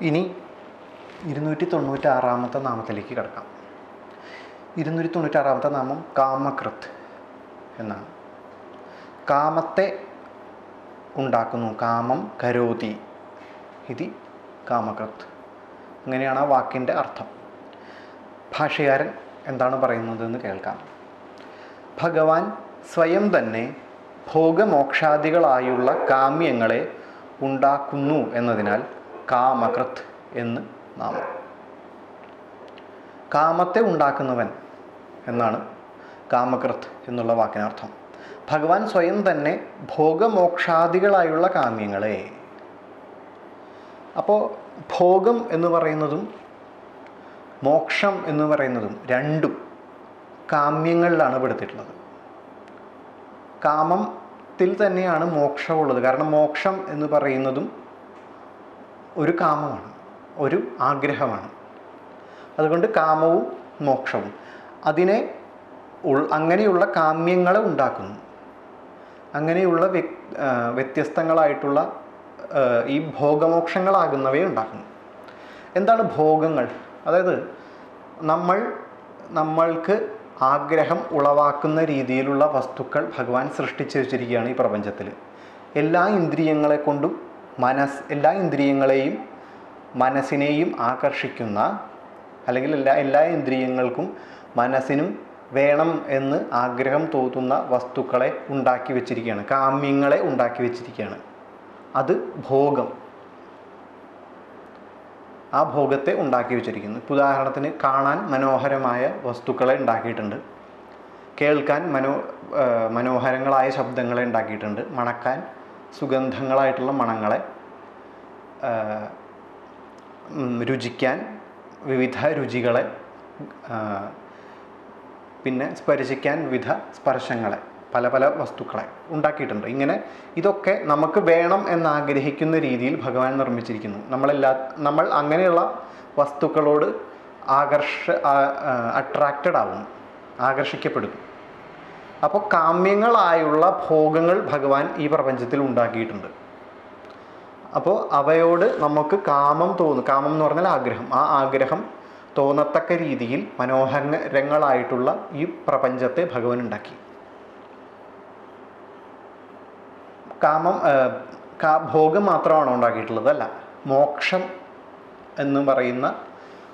ഇനി ഇരുന്നൂറ്റി തൊണ്ണൂറ്റാറാമത്തെ നാമത്തിലേക്ക് കിടക്കാം. ഇരുന്നൂറ്റി തൊണ്ണൂറ്റാറാമത്തെ നാമം കാമകൃത് എന്നാണ്. കാമത്തെ ഉണ്ടാക്കുന്നു. കാമം കരോതി. ഇത് കാമകൃത്. അങ്ങനെയാണ് ആ വാക്കിന്റെ അർത്ഥം. ഭാഷകാരൻ എന്താണ് പറയുന്നതെന്ന് കേൾക്കാം. ഭഗവാൻ സ്വയം തന്നെ ഭോഗമോക്ഷാദികളായുള്ള കാമ്യങ്ങളെ ഉണ്ടാക്കുന്നു എന്നതിനാൽ കാമകൃത് എന്ന് നാമം. കാമത്തെ ഉണ്ടാക്കുന്നവൻ എന്നാണ് കാമകൃത് എന്നുള്ള വാക്കിനർത്ഥം. ഭഗവാൻ സ്വയം തന്നെ ഭോഗമോക്ഷാദികളായുള്ള കാമ്യങ്ങളെ. അപ്പോൾ ഭോഗം എന്ന് പറയുന്നതും മോക്ഷം എന്ന് പറയുന്നതും രണ്ടും കാമ്യങ്ങളിലാണ് പെടുത്തിയിട്ടുള്ളത്. കാമത്തിൽ തന്നെയാണ് മോക്ഷമുള്ളത്. കാരണം മോക്ഷം എന്ന് പറയുന്നതും ഒരു കാമമാണ് ഒരു ആഗ്രഹമാണ്. അതുകൊണ്ട് കാമവും മോക്ഷവും. അതിനെ അങ്ങനെയുള്ള കാമ്യങ്ങളെ ഉണ്ടാക്കുന്നു. അങ്ങനെയുള്ള വ്യത്യസ്തങ്ങളായിട്ടുള്ള ഈ ഭോഗമോക്ഷങ്ങളാകുന്നവയെ ഉണ്ടാക്കുന്നു. എന്താണ് ഭോഗങ്ങൾ? അതായത് നമ്മൾ നമ്മൾക്ക് ആഗ്രഹം ഉളവാക്കുന്ന രീതിയിലുള്ള വസ്തുക്കൾ ഭഗവാൻ സൃഷ്ടിച്ചു വെച്ചിരിക്കുകയാണ് ഈ പ്രപഞ്ചത്തിൽ എല്ലാ ഇന്ദ്രിയങ്ങളെ കൊണ്ടും മനസ് എല്ലാ ഇന്ദ്രിയങ്ങളെയും മനസ്സിനെയും ആകർഷിക്കുന്ന അല്ലെങ്കിൽ എല്ലാ എല്ലാ ഇന്ദ്രിയങ്ങൾക്കും മനസ്സിനും വേണം എന്ന് ആഗ്രഹം തോന്നുന്ന വസ്തുക്കളെ ഉണ്ടാക്കി വെച്ചിരിക്കുകയാണ്. കാമ്യങ്ങളെ ഉണ്ടാക്കി വെച്ചിരിക്കുകയാണ്. അത് ഭോഗം. ആ ഭോഗത്തെ ഉണ്ടാക്കി വെച്ചിരിക്കുന്നു. ഇപ്പോൾ ഉദാഹരണത്തിന് കാണാൻ മനോഹരമായ വസ്തുക്കളെ ഉണ്ടാക്കിയിട്ടുണ്ട്. കേൾക്കാൻ മനോ മനോഹരങ്ങളായ ശബ്ദങ്ങളെ ഉണ്ടാക്കിയിട്ടുണ്ട്. മണക്കാൻ സുഗന്ധങ്ങളായിട്ടുള്ള മണങ്ങളെ രുചിക്കാൻ വിവിധ രുചികളെ പിന്നെ സ്പർശിക്കാൻ വിവിധ സ്പർശങ്ങളെ പല പല വസ്തുക്കളെ ഉണ്ടാക്കിയിട്ടുണ്ട്. ഇങ്ങനെ ഇതൊക്കെ നമുക്ക് വേണം എന്നാഗ്രഹിക്കുന്ന രീതിയിൽ ഭഗവാൻ നിർമ്മിച്ചിരിക്കുന്നു. നമ്മളെല്ലാ നമ്മൾ അങ്ങനെയുള്ള വസ്തുക്കളോട് ആകർഷ അട്രാക്റ്റഡ് ആവുന്നു ആകർഷിക്കപ്പെടുന്നു. അപ്പോൾ കാമ്യങ്ങളായുള്ള ഭോഗങ്ങൾ ഭഗവാൻ ഈ പ്രപഞ്ചത്തിൽ ഉണ്ടാക്കിയിട്ടുണ്ട്. അപ്പോൾ അവയോട് നമുക്ക് കാമം തോന്നും കാമം എന്ന് പറഞ്ഞാൽ ആഗ്രഹം. ആ ആഗ്രഹം തോന്നത്തക്ക രീതിയിൽ മനോഹരങ്ങളായിട്ടുള്ള ഈ പ്രപഞ്ചത്തെ ഭഗവാൻ ഉണ്ടാക്കി. കാമം ഭോഗം മാത്രമാണോ ഉണ്ടാക്കിയിട്ടുള്ളത്? അല്ല. മോക്ഷം എന്ന് പറയുന്ന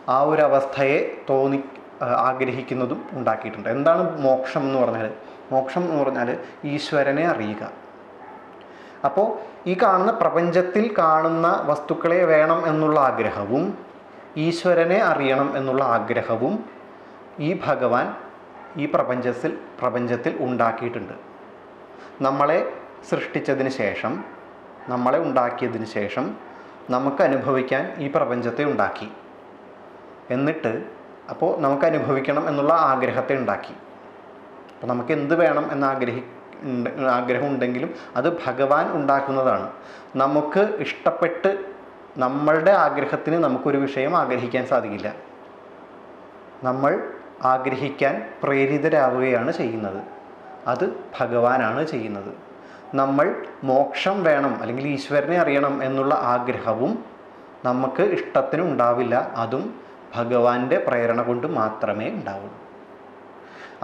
ആ ഒരു അവസ്ഥയെ തോന്നി ആഗ്രഹിക്കുന്നതും ഉണ്ടാക്കിയിട്ടുണ്ട്. എന്താണ് മോക്ഷം എന്ന് പറഞ്ഞാൽ മോക്ഷം എന്ന് പറഞ്ഞാൽ ഈശ്വരനെ അറിയുക. അപ്പോൾ ഈ കാണുന്ന പ്രപഞ്ചത്തിൽ കാണുന്ന വസ്തുക്കളെ വേണം എന്നുള്ള ആഗ്രഹവും ഈശ്വരനെ അറിയണം എന്നുള്ള ആഗ്രഹവും ഈ ഭഗവാൻ ഈ പ്രപഞ്ചത്തിൽ പ്രപഞ്ചത്തിൽ ഉണ്ടാക്കിയിട്ടുണ്ട്. നമ്മളെ സൃഷ്ടിച്ചതിന് ശേഷം നമ്മളെ ഉണ്ടാക്കിയതിന് ശേഷം നമുക്ക് അനുഭവിക്കാൻ ഈ പ്രപഞ്ചത്തെ ഉണ്ടാക്കി. എന്നിട്ട് അപ്പോൾ നമുക്ക് അനുഭവിക്കണം എന്നുള്ള ആഗ്രഹത്തെ ഉണ്ടാക്കി. അപ്പോൾ നമുക്ക് എന്ത് വേണം എന്ന് ആഗ്രഹി ആഗ്രഹം ഉണ്ടെങ്കിലും അത് ഭഗവാൻ ഉണ്ടാക്കുന്നതാണ്. നമുക്ക് ഇഷ്ടപ്പെട്ട് നമ്മളുടെ ആഗ്രഹത്തിന് നമുക്കൊരു വിഷയം ആഗ്രഹിക്കാൻ സാധിക്കില്ല. നമ്മൾ ആഗ്രഹിക്കാൻ പ്രേരിതരാവുകയാണ് ചെയ്യുന്നത്. അത് ഭഗവാനാണ് ചെയ്യുന്നത്. നമ്മൾ മോക്ഷം വേണം അല്ലെങ്കിൽ ഈശ്വരനെ അറിയണം എന്നുള്ള ആഗ്രഹവും നമുക്ക് ഇഷ്ടത്തിന് ഉണ്ടാവില്ല അതും ഭഗവാന്റെ പ്രേരണ കൊണ്ട് മാത്രമേ ഉണ്ടാവുള്ളൂ.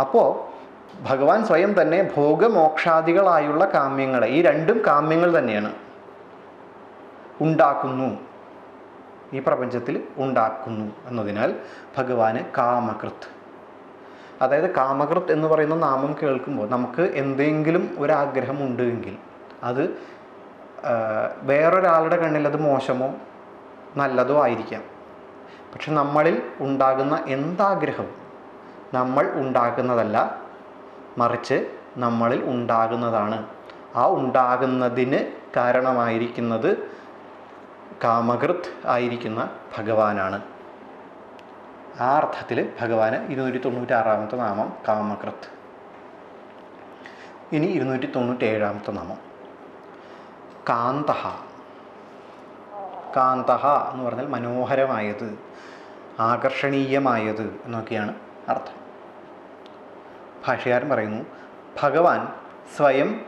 അപ്പോൾ ഭഗവാൻ സ്വയം തന്നെ ഭോഗമോക്ഷാദികളായുള്ള കാമ്യങ്ങളെ ഈ രണ്ടും കാമ്യങ്ങൾ തന്നെയാണ്. ഉണ്ടാക്കുന്നു. ഈ പ്രപഞ്ചത്തിൽ ഉണ്ടാക്കുന്നു എന്നതിനാൽ ഭഗവാന് കാമകൃത്ത് അതായത് കാമകൃത്ത് എന്ന് പറയുന്ന നാമം കേൾക്കുമ്പോൾ നമുക്ക് എന്തെങ്കിലും ഒരാഗ്രഹം ഉണ്ട് എങ്കിൽ അത് വേറൊരാളുടെ കണ്ണിൽ അത് മോശമോ നല്ലതോ ആയിരിക്കാം. പക്ഷെ നമ്മളിൽ ഉണ്ടാകുന്ന എന്താഗ്രഹം നമ്മൾ ഉണ്ടാക്കുന്നതല്ല മറിച്ച് നമ്മളിൽ ഉണ്ടാകുന്നതാണ്. ആ ഉണ്ടാകുന്നതിന് കാരണമായിരിക്കുന്നത് കാമകൃത് ആയിരിക്കുന്ന ഭഗവാനാണ്. ആ അർത്ഥത്തിൽ ഭഗവാന് ഇരുന്നൂറ്റി തൊണ്ണൂറ്റാറാമത്തെ നാമം കാമകൃത്. ഇനി ഇരുന്നൂറ്റി തൊണ്ണൂറ്റേഴാമത്തെ നാമം കാന്തഹ. കാന്തഹ എന്ന് പറഞ്ഞാൽ മനോഹരമായത് ആകർഷണീയമായത് എന്നൊക്കെയാണ് അർത്ഥം. ഭാഷകാരൻ പറയുന്നു ഭഗവാൻ സ്വയം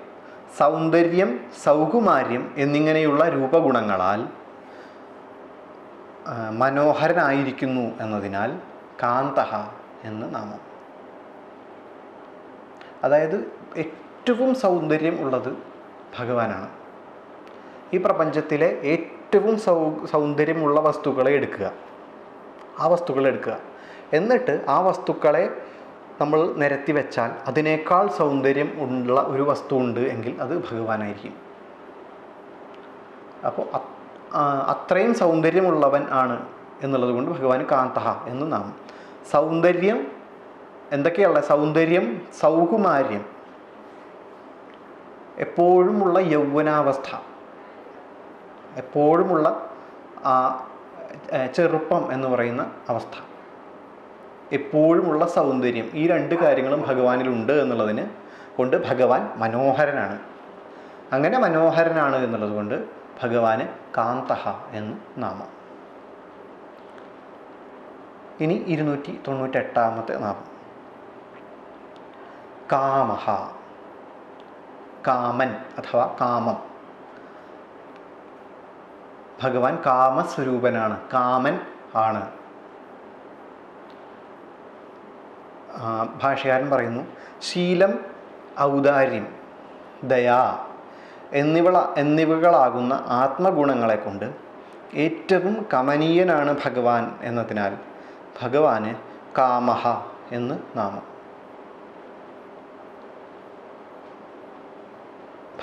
സൗന്ദര്യം സൗകുമാര്യം എന്നിങ്ങനെയുള്ള രൂപഗുണങ്ങളാൽ മനോഹരനായിരിക്കുന്നു എന്നതിനാൽ കാന്തഹ എന്ന് നാമം. അതായത് ഏറ്റവും സൗന്ദര്യം ഉള്ളത് ഭഗവാനാണ്. ഈ പ്രപഞ്ചത്തിലെ ഏറ്റവും സൗ സൗന്ദര്യമുള്ള വസ്തുക്കളെ എടുക്കുക. ആ വസ്തുക്കൾ എടുക്കുക. എന്നിട്ട് ആ വസ്തുക്കളെ നമ്മൾ നിരത്തി വെച്ചാൽ അതിനേക്കാൾ സൗന്ദര്യം ഉള്ള ഒരു വസ്തു ഉണ്ട് എങ്കിൽ അത് ഭഗവാനായിരിക്കും. അപ്പോൾ അത്രയും സൗന്ദര്യമുള്ളവൻ ആണ് എന്നുള്ളത് കൊണ്ട് ഭഗവാൻ കാന്തഹ എന്ന് നാം സൗന്ദര്യം എന്തൊക്കെയുള്ള സൗന്ദര്യം സൗകുമാര്യം. എപ്പോഴുമുള്ള യൗവനാവസ്ഥ. എപ്പോഴുമുള്ള ആ ചെറുപ്പം എന്ന് പറയുന്ന അവസ്ഥ. എപ്പോഴുമുള്ള സൗന്ദര്യം. ഈ രണ്ട് കാര്യങ്ങളും ഭഗവാനിലുണ്ട് എന്നുള്ളതിന് കൊണ്ട് ഭഗവാൻ മനോഹരനാണ്. അങ്ങനെ മനോഹരനാണ് എന്നുള്ളത് കൊണ്ട് ഭഗവാന് കാന്തഹ എന്ന് നാമം. ഇനി ഇരുന്നൂറ്റി തൊണ്ണൂറ്റെട്ടാമത്തെ നാമം. കാമഹ. കാമൻ അഥവാ കാമം. ഭഗവാൻ കാമസ്വരൂപനാണ് കാമൻ ആണ്. ഭാഷകാരൻ പറയുന്നു ശീലം ഔദാര്യം ദയാ എന്നിവള എന്നിവകളാകുന്ന ആത്മഗുണങ്ങളെ കൊണ്ട് ഏറ്റവും കമനീയനാണ് ഭഗവാൻ എന്നതിനാൽ ഭഗവാന് കാമഹ എന്ന് നാമം.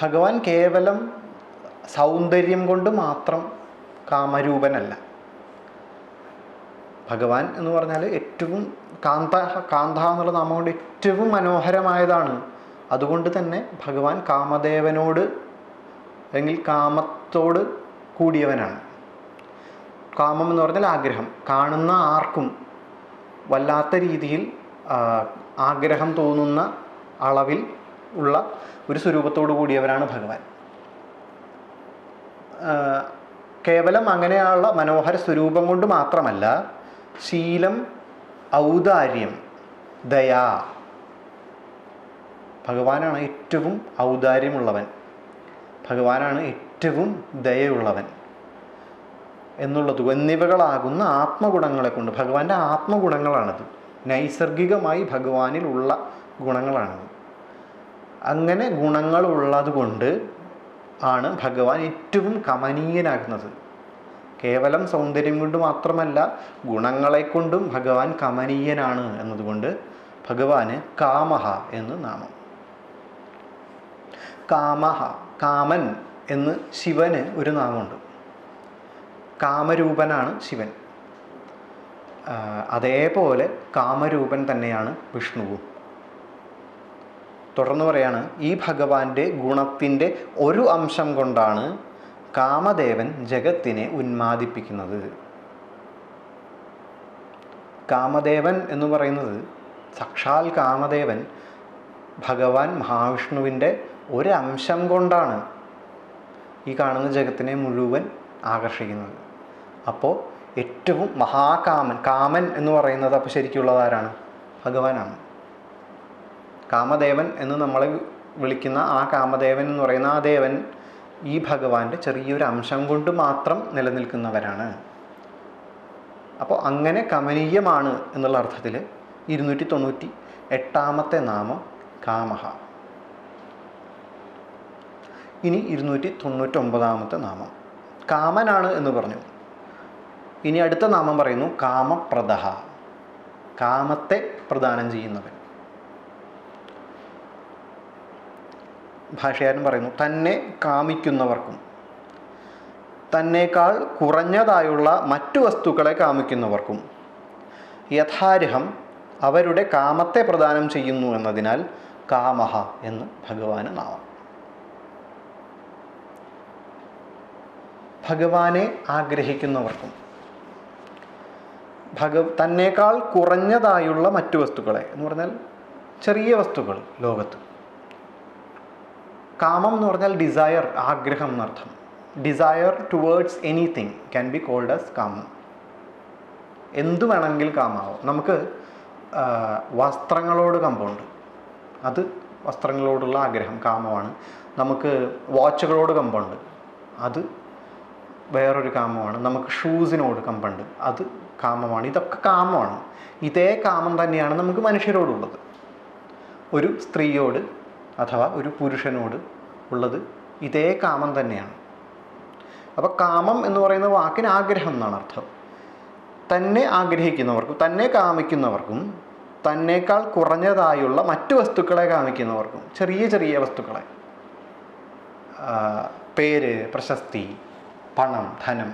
ഭഗവാൻ കേവലം സൗന്ദര്യം കൊണ്ട് മാത്രം കാമരൂപനല്ല. ഭഗവാൻ എന്ന് പറഞ്ഞാൽ ഏറ്റവും കാന്ത കാന്ത എന്നുള്ള നാമം കൊണ്ട് ഏറ്റവും മനോഹരമായതാണ്. അതുകൊണ്ട് തന്നെ ഭഗവാൻ കാമദേവനോട് അല്ലെങ്കിൽ കാമത്തോട് കൂടിയവനാണ്. കാമം എന്ന് പറഞ്ഞാൽ ആഗ്രഹം. കാണുന്ന ആർക്കും വല്ലാത്ത രീതിയിൽ ആഗ്രഹം തോന്നുന്ന അളവിൽ ഉള്ള ഒരു സ്വരൂപത്തോടു കൂടിയവരാണ് ഭഗവാൻ. കേവലം അങ്ങനെയുള്ള മനോഹര സ്വരൂപം കൊണ്ട് മാത്രമല്ല ശീലം ഔദാര്യം ദയാ. ഭഗവാനാണ് ഏറ്റവും ഔദാര്യമുള്ളവൻ. ഭഗവാനാണ് ഏറ്റവും ദയയുള്ളവൻ എന്നുള്ളത് എന്നിവകളാകുന്ന ആത്മഗുണങ്ങളെ കൊണ്ട്. ഭഗവാന്റെ ആത്മഗുണങ്ങളാണത്. നൈസർഗികമായി ഭഗവാനിലുള്ള ഗുണങ്ങളാണത് അങ്ങനെ ഗുണങ്ങളുള്ളത് കൊണ്ട് ആണ് ഭഗവാൻ ഏറ്റവും കമനീയനാകുന്നത്. കേവലം സൗന്ദര്യം കൊണ്ട് മാത്രമല്ല ഗുണങ്ങളെ കൊണ്ടും ഭഗവാൻ കമനീയനാണ് എന്നതുകൊണ്ട് ഭഗവാന് കാമഹ എന്ന് നാമം. കാമഹ കാമൻ എന്ന് ശിവന് ഒരു നാമമുണ്ട്. കാമരൂപനാണ് ശിവൻ. അതേപോലെ കാമരൂപൻ തന്നെയാണ് വിഷ്ണുവും. തുടർന്ന് പറയാണ് ഈ ഭഗവാന്റെ ഗുണത്തിന്റെ ഒരു അംശം കൊണ്ടാണ് കാമദേവൻ ജഗത്തിനെ ഉന്മാദിപ്പിക്കുന്നത്. കാമദേവൻ എന്ന് പറയുന്നത് സാക്ഷാൽ കാമദേവൻ ഭഗവാൻ മഹാവിഷ്ണുവിന്റെ ഒരു അംശം കൊണ്ടാണ് ഈ കാണുന്ന ജഗത്തിനെ മുഴുവൻ ആകർഷിക്കുന്നത്. അപ്പോൾ ഏറ്റവും മഹാകാമൻ കാമൻ എന്ന് പറയുന്നത് അപ്പോൾ ശരിക്കുള്ളത് ആരാണ്? ഭഗവാനാണ്. കാമദേവൻ എന്ന് നമ്മൾ വിളിക്കുന്ന ആ കാമദേവൻ എന്ന് പറയുന്ന ആ ദേവൻ ഈ ഭഗവാന്റെ ചെറിയൊരു അംശം കൊണ്ട് മാത്രം നിലനിൽക്കുന്നവരാണ്. അപ്പോൾ അങ്ങനെ കമനീയമാണ് എന്നുള്ള അർത്ഥത്തിൽ ഇരുന്നൂറ്റി തൊണ്ണൂറ്റി എട്ടാമത്തെ നാമം കാമഹ. ഇനി ഇരുന്നൂറ്റി തൊണ്ണൂറ്റൊമ്പതാമത്തെ നാമം. കാമനാണ് എന്ന് പറഞ്ഞു. ഇനി അടുത്ത നാമം പറയുന്നു കാമപ്രദഹ. കാമത്തെ പ്രദാനം ചെയ്യുന്നവൻ. ഭാഷകാരൻ പറയുന്നു തന്നെ കാമിക്കുന്നവർക്കും തന്നേക്കാൾ കുറഞ്ഞതായുള്ള മറ്റു വസ്തുക്കളെ കാമിക്കുന്നവർക്കും യഥാർഹം അവരുടെ കാമത്തെ പ്രദാനം ചെയ്യുന്നു എന്നതിനാൽ കാമഹ എന്ന് ഭഗവാന് നാമം. ഭഗവാനെ ആഗ്രഹിക്കുന്നവർക്കും ഭഗ തന്നേക്കാൾ കുറഞ്ഞതായുള്ള മറ്റു വസ്തുക്കളെ എന്ന് പറഞ്ഞാൽ ചെറിയ വസ്തുക്കൾ ലോകത്ത്. കാമം എന്ന് പറഞ്ഞാൽ ഡിസയർ ആഗ്രഹം എന്നർത്ഥം. Desire towards anything can be called as കാമം. എന്തു വേണമെങ്കിൽ കാമാവും. നമുക്ക് വസ്ത്രങ്ങളോട് കമ്പമുണ്ട് അത് വസ്ത്രങ്ങളോടുള്ള ആഗ്രഹം കാമമാണ്. നമുക്ക് വാച്ചുകളോട് കമ്പമുണ്ട് അത് വേറൊരു കാമമാണ്. നമുക്ക് ഷൂസിനോട് കമ്പുണ്ട് അത് കാമമാണ്. ഇതൊക്കെ കാമമാണ്. ഇതേ കാമം തന്നെയാണ് നമുക്ക് മനുഷ്യരോടുള്ളത്. ഒരു സ്ത്രീയോട് അഥവാ ഒരു പുരുഷനോട് ഉള്ളത് ഇതേ കാമം തന്നെയാണ്. അപ്പോൾ കാമം എന്ന് പറയുന്ന വാക്കിന് ആഗ്രഹം എന്നാണ് അർത്ഥം. തന്നെ ആഗ്രഹിക്കുന്നവർക്കും തന്നെ കാമിക്കുന്നവർക്കും തന്നേക്കാൾ കുറഞ്ഞതായുള്ള മറ്റു വസ്തുക്കളെ കാമിക്കുന്നവർക്കും ചെറിയ ചെറിയ വസ്തുക്കളെ പേര് പ്രശസ്തി പണം ധനം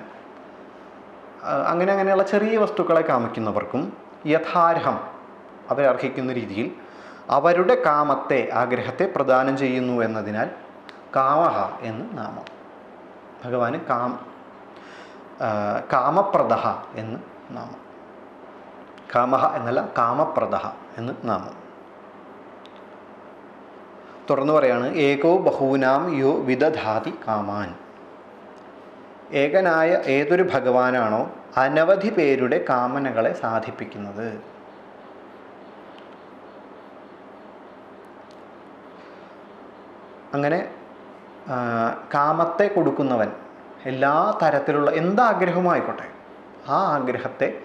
അങ്ങനെ അങ്ങനെയുള്ള ചെറിയ വസ്തുക്കളെ കാമിക്കുന്നവർക്കും യഥാർഹം അവരർഹിക്കുന്ന രീതിയിൽ അവരുടെ കാമത്തെ ആഗ്രഹത്തെ പ്രദാനം ചെയ്യുന്നു എന്നതിനാൽ കാമഹ എന്ന് നാമം. ഭഗവാന് കാം കാമപ്രദഹ എന്ന് നാമം. കാമഹ എന്നല്ല കാമപ്രദഹ എന്ന് നാമം. തുറന്നു പറയാണ് ഏകോ ബഹൂനാം യോ വിദധാതി കാമാൻ. ഏകനായ ഏതൊരു ഭഗവാനാണോ അനവധി പേരുടെ കാമനകളെ സാധിപ്പിക്കുന്നത്. അങ്ങനെ കാമത്തെ കൊടുക്കുന്നവൻ എല്ലാ തരത്തിലുള്ള എന്താഗ്രഹമായിക്കോട്ടെ ആ ആഗ്രഹത്തെ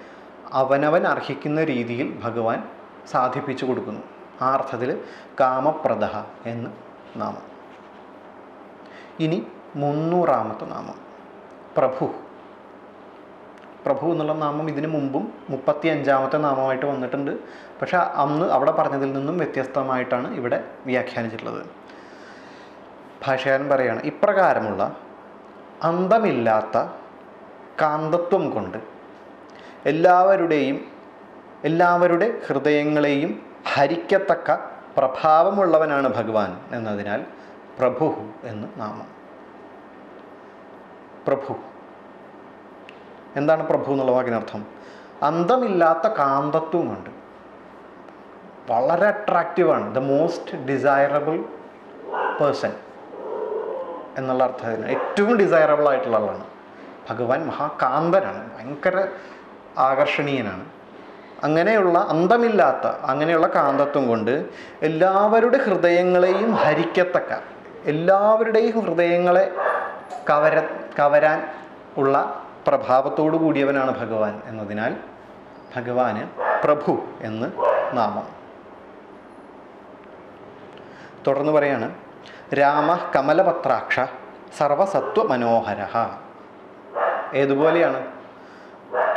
അവനവൻ അർഹിക്കുന്ന രീതിയിൽ ഭഗവാൻ സാധിപ്പിച്ചു കൊടുക്കുന്നു. ആ അർത്ഥത്തിൽ കാമപ്രദഹ എന്ന് നാമം. ഇനി മുന്നൂറാമത്തെ നാമം. പ്രഭു. പ്രഭു എന്നുള്ള നാമം ഇതിനു മുമ്പും മുപ്പത്തി അഞ്ചാമത്തെ നാമമായിട്ട് വന്നിട്ടുണ്ട്. പക്ഷേ അന്ന് അവിടെ പറഞ്ഞതിൽ നിന്നും വ്യത്യസ്തമായിട്ടാണ് ഇവിടെ വ്യാഖ്യാനിച്ചിട്ടുള്ളത്. ഭാഷകാരൻ പറയുകയാണ് ഇപ്രകാരമുള്ള അന്തമില്ലാത്ത കാന്തത്വം കൊണ്ട് എല്ലാവരുടെയും എല്ലാവരുടെ ഹൃദയങ്ങളെയും ഹരിക്കത്തക്ക പ്രഭാവമുള്ളവനാണ് ഭഗവാൻ എന്നതിനാൽ പ്രഭു എന്ന് നാമം. പ്രഭു. എന്താണ് പ്രഭു എന്നുള്ള വാക്കിനർത്ഥം? അന്തമില്ലാത്ത കാന്തത്വം കൊണ്ട്. വളരെ അട്രാക്റ്റീവാണ് ദ മോസ്റ്റ് ഡിസൈറബിൾ പേഴ്സൺ എന്നുള്ള അർത്ഥത്തിന് ഏറ്റവും ഡിസൈറബിൾ ആയിട്ടുള്ള ആളാണ്. ഭഗവാൻ മഹാകാന്തനാണ്. ഭയങ്കര ആകർഷണീയനാണ്. അങ്ങനെയുള്ള അന്തമില്ലാത്ത അങ്ങനെയുള്ള കാന്തത്വം കൊണ്ട് എല്ലാവരുടെ ഹൃദയങ്ങളെയും ഹരിക്കത്തക്ക എല്ലാവരുടെയും ഹൃദയങ്ങളെ കവര കവരാൻ ഉള്ള പ്രഭാവത്തോടു കൂടിയവനാണ് ഭഗവാൻ എന്നതിനാൽ ഭഗവാന് പ്രഭു എന്ന് നാമം. തുടർന്ന് പറയാണ് രാമ കമലപത്രാക്ഷ സർവസത്വ മനോഹര ഏതുപോലെയാണ്?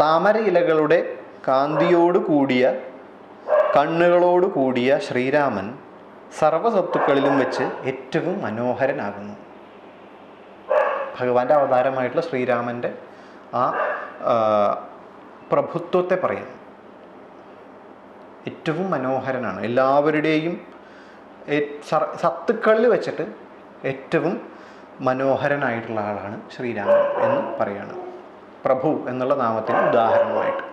താമര ഇലകളുടെ കാന്തിയോട് കൂടിയ കൂടിയ ശ്രീരാമൻ സർവസത്തുക്കളിലും വെച്ച് ഏറ്റവും മനോഹരനാകുന്നു. ഭഗവാന്റെ അവതാരമായിട്ടുള്ള ശ്രീരാമന്റെ ആ പ്രഭുത്വത്തെ പറയുന്നു. ഏറ്റവും മനോഹരനാണ്. എല്ലാവരുടെയും സത്തുക്കളിൽ വെച്ചിട്ട് ഏറ്റവും മനോഹരനായിട്ടുള്ള ആളാണ് ശ്രീരാമൻ എന്ന് പറയുകയാണ് പ്രഭു എന്നുള്ള നാമത്തിന് ഉദാഹരണമായിട്ട്.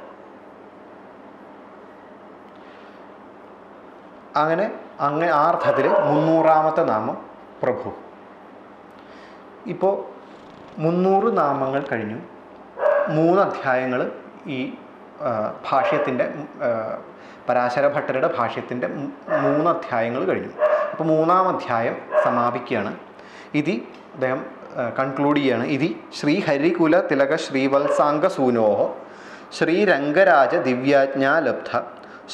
അങ്ങനെ അങ്ങനെ ആ അർത്ഥത്തിൽ മുന്നൂറാമത്തെ നാമം പ്രഭു. ഇപ്പോൾ മുന്നൂറ് നാമങ്ങൾ കഴിഞ്ഞു. മൂന്ന് അധ്യായങ്ങൾ ഈ ഭാഷ്യത്തിന്റെ പരാശര ഭട്ടരുടെ ഭാഷ്യത്തിന്റെ മൂന്ന് അധ്യായങ്ങൾ കഴിഞ്ഞു. അപ്പോൾ മൂന്നാം അധ്യായം സമാപിക്കുകയാണ്. ഇതി അദ്ദേഹം കൺക്ലൂഡ് ചെയ്യാണ്. ഇതി ശ്രീ ഹരികുല തിലക ശ്രീവത്സാംഗ സൂനോഹോ ശ്രീരംഗരാജ ദിവ്യാജ്ഞാലബ്ധ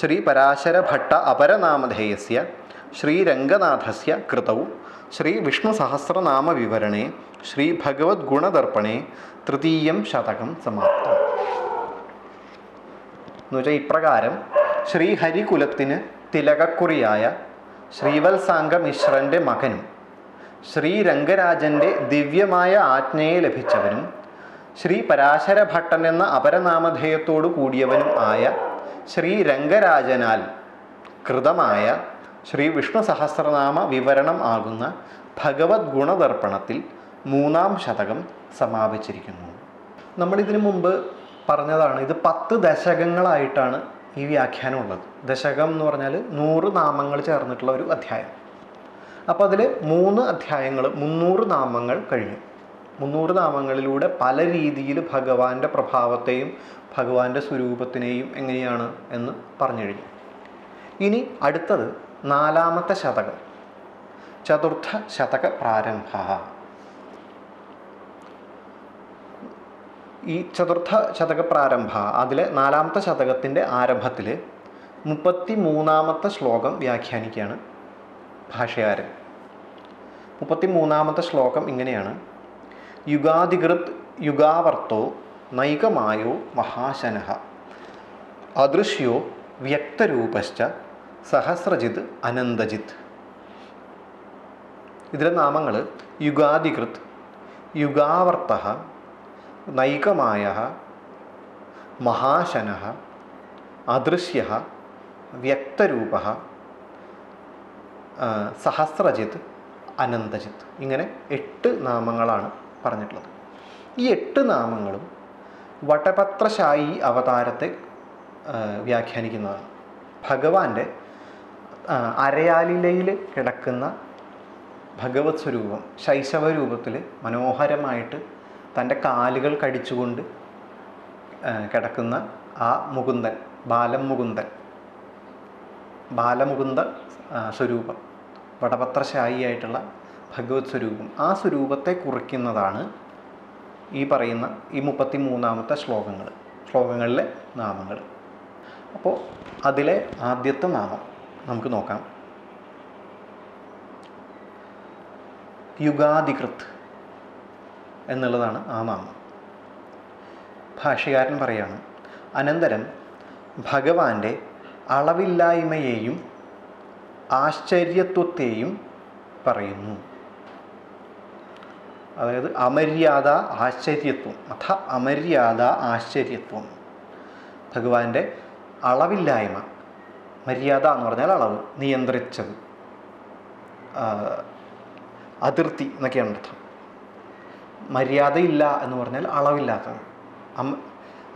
ശ്രീ പരാശര ഭട്ട അപരനാമധേയസ്യ ശ്രീരംഗനാഥസ്യ കൃതവും ശ്രീ വിഷ്ണു സഹസ്രനാമ വിവരണേ ശ്രീ ഭഗവത് ഗുണദർപ്പണേ തൃതീയം ശതകം സമാപ്തം. എന്ന് വെച്ചാൽ ഇപ്രകാരം ശ്രീഹരികുലത്തിന് തിലകക്കുറിയായ ശ്രീവത്സാംഗ മിശ്രന്റെ മകനും ശ്രീരംഗരാജന്റെ ദിവ്യമായ ആജ്ഞയെ ലഭിച്ചവനും ശ്രീ പരാശര ഭട്ടൻ എന്ന അപരനാമധേയത്തോടു കൂടിയവനും ആയ ശ്രീ രംഗരാജനാൽ കൃതമായ ശ്രീ വിഷ്ണു സഹസ്രനാമ വിവരണം ആകുന്ന ഭഗവത് ഗുണദർപ്പണത്തിൽ മൂന്നാം ശതകം സമാപിച്ചിരിക്കുന്നു. നമ്മളിതിനു മുമ്പ് പറഞ്ഞതാണ്. ഇത് പത്ത് ദശകങ്ങളായിട്ടാണ് ഈ വ്യാഖ്യാനം ഉള്ളത് ദശകം എന്ന് പറഞ്ഞാൽ നൂറ് നാമങ്ങൾ ചേർന്നിട്ടുള്ള ഒരു അധ്യായം. അപ്പോൾ അതിൽ മൂന്ന് അധ്യായങ്ങൾ മുന്നൂറ് നാമങ്ങൾ കഴിഞ്ഞു. മുന്നൂറ് നാമങ്ങളിലൂടെ പല രീതിയിൽ ഭഗവാന്റെ പ്രഭാവത്തെയും ഭഗവാന്റെ സ്വരൂപത്തിനെയും എങ്ങനെയാണ് എന്ന് പറഞ്ഞു കഴിഞ്ഞു ഇനി അടുത്തത് നാലാമത്തെ ശതകം. ചതുർത്ഥ ശതക പ്രാരംഭ. ഈ ചതുർത്ഥ ശതക പ്രാരംഭ അതിലെ നാലാമത്തെ ശതകത്തിന്റെ ആരംഭത്തിൽ മുപ്പത്തി മൂന്നാമത്തെ ശ്ലോകം വ്യാഖ്യാനിക്കുകയാണ് ഭാഷകാരൻ മുപ്പത്തി മൂന്നാമത്തെ ശ്ലോകം ഇങ്ങനെയാണ്. യുഗാധികൃത് യുഗാവർത്തോ നൈകമായോ മഹാശനഃ അദൃശ്യോ വ്യക്തരൂപശ്ച സഹസ്രജിത് അനന്തജിത്. ഇതിലെ നാമങ്ങൾ യുഗാധികൃത് യുഗാവർത്ത നൈകമായ മഹാശന അദൃശ്യ വ്യക്തരൂപ സഹസ്രജിത്ത് അനന്തജിത്ത്. ഇങ്ങനെ എട്ട് നാമങ്ങളാണ് പറഞ്ഞിട്ടുള്ളത്. ഈ എട്ട് നാമങ്ങളും വടപത്രശായി അവതാരത്തെ വ്യാഖ്യാനിക്കുന്നതാണ്. ഭഗവാന്റെ അരയാലിലയിൽ കിടക്കുന്ന ഭഗവത് സ്വരൂപം ശൈശവ രൂപത്തിൽ മനോഹരമായിട്ട് തന്റെ കാലുകൾ കടിച്ചുകൊണ്ട് കിടക്കുന്ന ആ മുകുന്ദൻ ബാലം മുകുന്ദൻ ബാലമുകുന്ദ സ്വരൂപം വടപത്രശായിയായിട്ടുള്ള ഭഗവത് സ്വരൂപം. ആ സ്വരൂപത്തെ കുറിക്കുന്നതാണ് ഈ പറയുന്ന ഈ മുപ്പത്തി മൂന്നാമത്തെ ശ്ലോകങ്ങൾ ശ്ലോകങ്ങളിലെ നാമങ്ങൾ. അപ്പോൾ അതിലെ ആദ്യത്തെ നാമം നമുക്ക് നോക്കാം. യുഗാധികൃത്. എന്നുള്ളതാണ് ആ നാമം ഭാഷ്യകാരൻ പറയാണ് അനന്തരം ഭഗവാന്റെ അളവില്ലായ്മയെയും ആശ്ചര്യത്വത്തെയും പറയുന്നു. അതായത് അമര്യാദ ആശ്ചര്യത്വം അഥ അമര്യാദ ആശ്ചര്യത്വം. ഭഗവാന്റെ അളവില്ലായ്മ മര്യാദ എന്ന് പറഞ്ഞാൽ അളവ് നിയന്ത്രിച്ചത് അതിർത്തി എന്നൊക്കെയാണ് അർത്ഥം. മര്യാദയില്ല എന്ന് പറഞ്ഞാൽ അളവില്ലാത്തത്.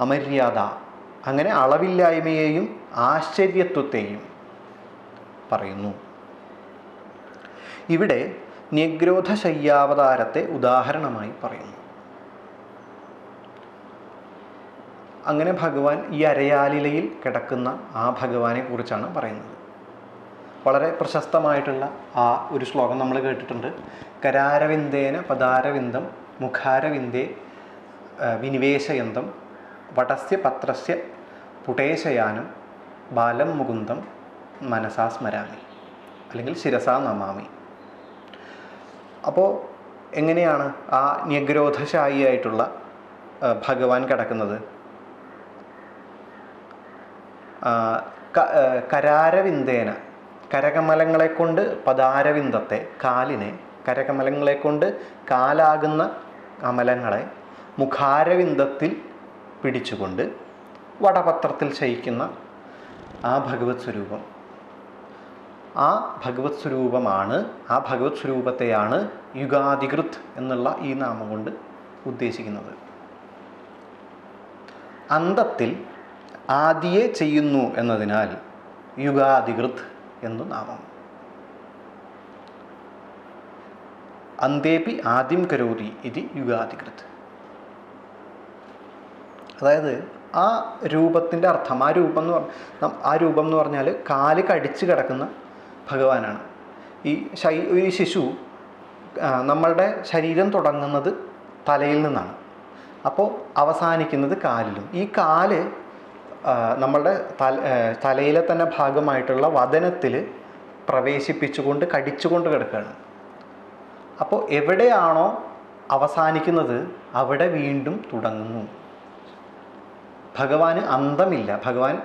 അമര്യാദ. അങ്ങനെ അളവില്ലായ്മയെയും ആശ്ചര്യത്വത്തെയും പറയുന്നു. ഇവിടെ നിഗ്രോധ ശയ്യാവതാരത്തെ ഉദാഹരണമായി പറയുന്നു. അങ്ങനെ ഭഗവാൻ ഈ അരയാലിലയിൽ കിടക്കുന്ന ആ ഭഗവാനെ കുറിച്ചാണ് പറയുന്നത്. വളരെ പ്രശസ്തമായിട്ടുള്ള ആ ഒരു ശ്ലോകം നമ്മൾ കേട്ടിട്ടുണ്ട്. കരാരവിന്ദേന പദാരവിന്ദം മുഖാരവിന്ദേ വിനിവേശയന്തം വടസ്യ പത്രസ്യ പുടേശയാനം ബാലം മുകുന്ദം മനസാ സ്മരാമി അല്ലെങ്കിൽ ശിരസാ നമാമി. അപ്പോൾ എങ്ങനെയാണ് ആ ന്യഗ്രോധശായിയായിട്ടുള്ള ഭഗവാൻ കിടക്കുന്നത്? കരാരവിന്ദേന കരകമലങ്ങളെ കൊണ്ട് പദാരവിന്ദത്തെ കാലിനെ കരകമലങ്ങളെ കൊണ്ട് കാലാകുന്ന കമലങ്ങളെ മുഖാരവിന്ദത്തിൽ പിടിച്ചുകൊണ്ട് വടപത്രത്തിൽ ശയിക്കുന്ന ആ ഭഗവത് സ്വരൂപം. ആ ഭഗവത് സ്വരൂപമാണ് ആ ഭഗവത് സ്വരൂപത്തെയാണ് യുഗാധികൃത് എന്നുള്ള ഈ നാമം കൊണ്ട് ഉദ്ദേശിക്കുന്നത്. അന്തത്തിൽ ആദിയെ ചെയ്യുന്നു എന്നതിനാൽ യുഗാധികൃത് എന്നു നാമം. അന്തേപി ആദ്യം കരോതി ഇത് യുഗാധികൃത്. അതായത് ആ രൂപത്തിന്റെ അർത്ഥം ആ രൂപം എന്ന് പറഞ്ഞ ആ രൂപം എന്ന് പറഞ്ഞാൽ കാൽ കടിച്ച് കിടക്കുന്ന ഭഗവാനാണ്. ഈ ശൈ ഈ ശിശു നമ്മളുടെ ശരീരം തുടങ്ങുന്നത് തലയിൽ നിന്നാണ്. അപ്പോൾ അവസാനിക്കുന്നത് കാലിലും. ഈ കാൽ നമ്മളുടെ തല തലയിലെ തന്നെ ഭാഗമായിട്ടുള്ള വതനത്തിൽ പ്രവേശിപ്പിച്ചുകൊണ്ട് കടിച്ചുകൊണ്ട് കിടക്കുകയാണ്. അപ്പോൾ എവിടെയാണോ അവസാനിക്കുന്നത് അവിടെ വീണ്ടും തുടങ്ങുന്നു. ഭഗവാന് അന്തമില്ല. ഭഗവാൻ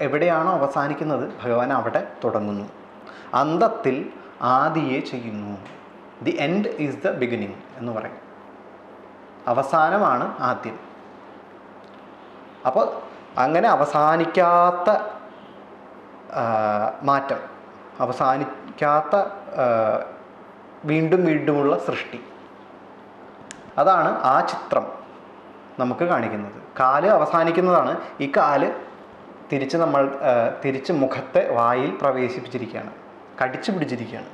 എവിടെയാണോ അവസാനിക്കുന്നത് ഭഗവാൻ അവിടെ തുടങ്ങുന്നു. അന്തത്തിൽ ആദിയെ ചെയ്യുന്നു. The end is the beginning എന്ന് പറയും. അവസാനമാണ് ആദ്യം. അപ്പോൾ അങ്ങനെ അവസാനിക്കാത്ത മാറ്റം അവസാനിക്കാത്ത വീണ്ടും വീണ്ടുമുള്ള സൃഷ്ടി. അതാണ് ആ ചിത്രം നമുക്ക് കാണിക്കുന്നത്. കാൽ അവസാനിക്കുന്നതാണ്. ഈ കാൽ തിരിച്ച് നമ്മൾ തിരിച്ച് മുഖത്തെ വായിൽ പ്രവേശിപ്പിച്ചിരിക്കുകയാണ്. കടിച്ചു പിടിച്ചിരിക്കുകയാണ്.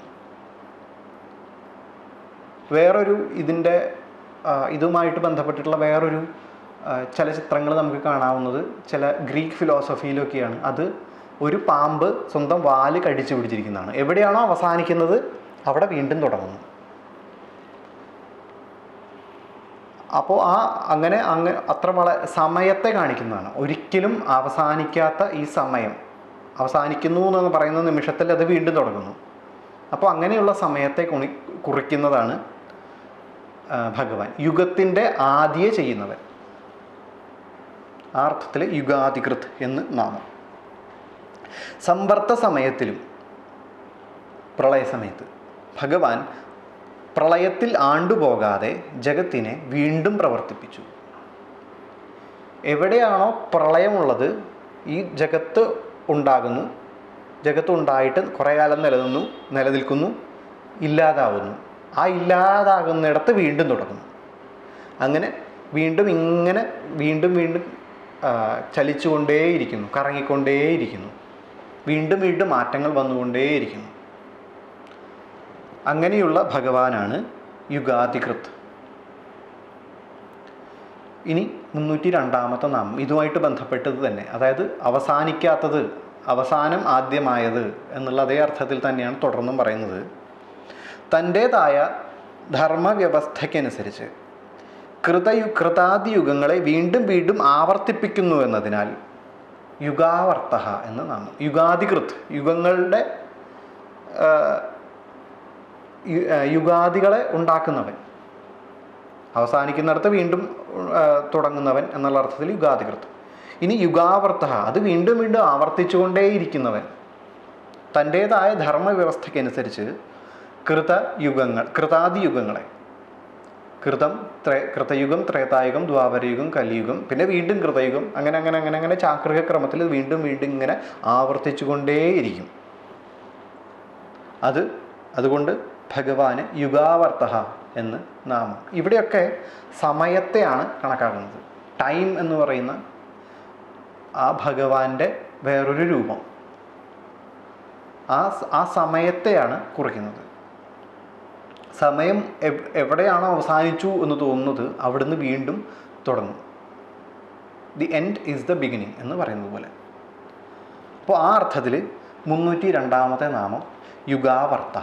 വേറൊരു ഇതിന്റെ ഇതുമായിട്ട് ബന്ധപ്പെട്ടിട്ടുള്ള വേറൊരു ചില ചിത്രങ്ങൾ നമുക്ക് കാണാവുന്നത് ചില ഗ്രീക്ക് ഫിലോസഫിയിലൊക്കെയാണ്. അത് ഒരു പാമ്പ് സ്വന്തം വാൽ കടിച്ചു പിടിച്ചിരിക്കുന്നതാണ്. എവിടെയാണോ അവസാനിക്കുന്നത്? അവിടെ വീണ്ടും തുടങ്ങുന്നു. അപ്പോൾ ആ അങ്ങനെ അങ്ങനെ അത്ര വളരെ സമയത്തെ കാണിക്കുന്നതാണ്. ഒരിക്കലും അവസാനിക്കാത്ത ഈ സമയം അവസാനിക്കുന്നു എന്ന് പറയുന്ന നിമിഷത്തിൽ അത് വീണ്ടും തുടങ്ങുന്നു. അപ്പോൾ അങ്ങനെയുള്ള സമയത്തെ കുണി കുറിക്കുന്നതാണ് ഭഗവാൻ. യുഗത്തിന്റെ ആദ്യ ചെയ്യുന്നവൻ. ആ അർത്ഥത്തിൽ യുഗാധികൃത് എന്ന് നാമം. സമ്പർത്ത സമയത്തിലും പ്രളയ സമയത്ത് ഭഗവാൻ പ്രളയത്തിൽ ആണ്ടുപോകാതെ ജഗത്തിനെ വീണ്ടും പ്രവർത്തിപ്പിച്ചു. എവിടെയാണോ പ്രളയമുള്ളത് ഈ ജഗത്ത് ഉണ്ടാകുന്നു. ജഗത്ത് ഉണ്ടായിട്ട് കുറേ കാലം നിലനിന്നു നിലനിൽക്കുന്നു ഇല്ലാതാവുന്നു. ആ ഇല്ലാതാകുന്നിടത്ത് വീണ്ടും തുടങ്ങുന്നു. അങ്ങനെ വീണ്ടും ഇങ്ങനെ വീണ്ടും വീണ്ടും ചലിച്ചുകൊണ്ടേയിരിക്കുന്നു കറങ്ങിക്കൊണ്ടേയിരിക്കുന്നു. വീണ്ടും വീണ്ടും മാറ്റങ്ങൾ വന്നുകൊണ്ടേയിരിക്കുന്നു. അങ്ങനെയുള്ള ഭഗവാനാണ് യുഗാധികൃത്. ഇനി മുന്നൂറ്റി രണ്ടാമത്തെ നാമം. ഇതുമായിട്ട് ബന്ധപ്പെട്ടത് തന്നെ. അതായത് അവസാനിക്കാത്തത് അവസാനം ആദ്യമായത് എന്നുള്ള അതേ അർത്ഥത്തിൽ തന്നെയാണ് തുടർന്നും പറയുന്നത്. തന്റേതായ ധർമ്മവ്യവസ്ഥയ്ക്കനുസരിച്ച് കൃതയു കൃതാദി യുഗങ്ങളെ വീണ്ടും വീണ്ടും ആവർത്തിപ്പിക്കുന്നു എന്നതിനാൽ യുഗാവർത്തഹ എന്ന് നാമം. യുഗാധികൃത്. യുഗങ്ങളുടെ യുഗാദികളെ ഉണ്ടാക്കുന്നവൻ. അവസാനിക്കുന്നിടത്ത് വീണ്ടും തുടങ്ങുന്നവൻ എന്നുള്ള അർത്ഥത്തിൽ യുഗാധികൃത്. ഇനി യുഗാവർത്ത അത് വീണ്ടും വീണ്ടും ആവർത്തിച്ചുകൊണ്ടേയിരിക്കുന്നവൻ. തന്റേതായ ധർമ്മവ്യവസ്ഥയ്ക്കനുസരിച്ച് കൃതയുഗങ്ങൾ കൃതാദി യുഗങ്ങളെ കൃതം ത്രേ കൃതയുഗം ത്രേതായുഗം ദ്വാപരയുഗം കലിയുഗം പിന്നെ വീണ്ടും കൃതയുഗം അങ്ങനെ അങ്ങനെ അങ്ങനെ അങ്ങനെ ചാക്രിക ക്രമത്തിൽ വീണ്ടും വീണ്ടും ഇങ്ങനെ ആവർത്തിച്ചുകൊണ്ടേയിരിക്കും. അത് അതുകൊണ്ട് ഭഗവാന് യുഗാവർത്ത എന്ന് നാമം. ഇവിടെയൊക്കെ സമയത്തെയാണ് കണക്കാക്കുന്നത്. ടൈം എന്ന് പറയുന്ന ആ ഭഗവാന്റെ വേറൊരു രൂപം. ആ ആ സമയത്തെയാണ് കുറിക്കുന്നത്. സമയം എവിടെയാണോ അവസാനിച്ചു എന്ന് തോന്നുന്നത് അവിടുന്ന് വീണ്ടും തുടങ്ങും. The end is the beginning എന്ന് പറയുന്നത് പോലെ. അപ്പോൾ ആ അർത്ഥത്തിൽ മുന്നൂറ്റി രണ്ടാമത്തെ നാമം യുഗാവർത്ത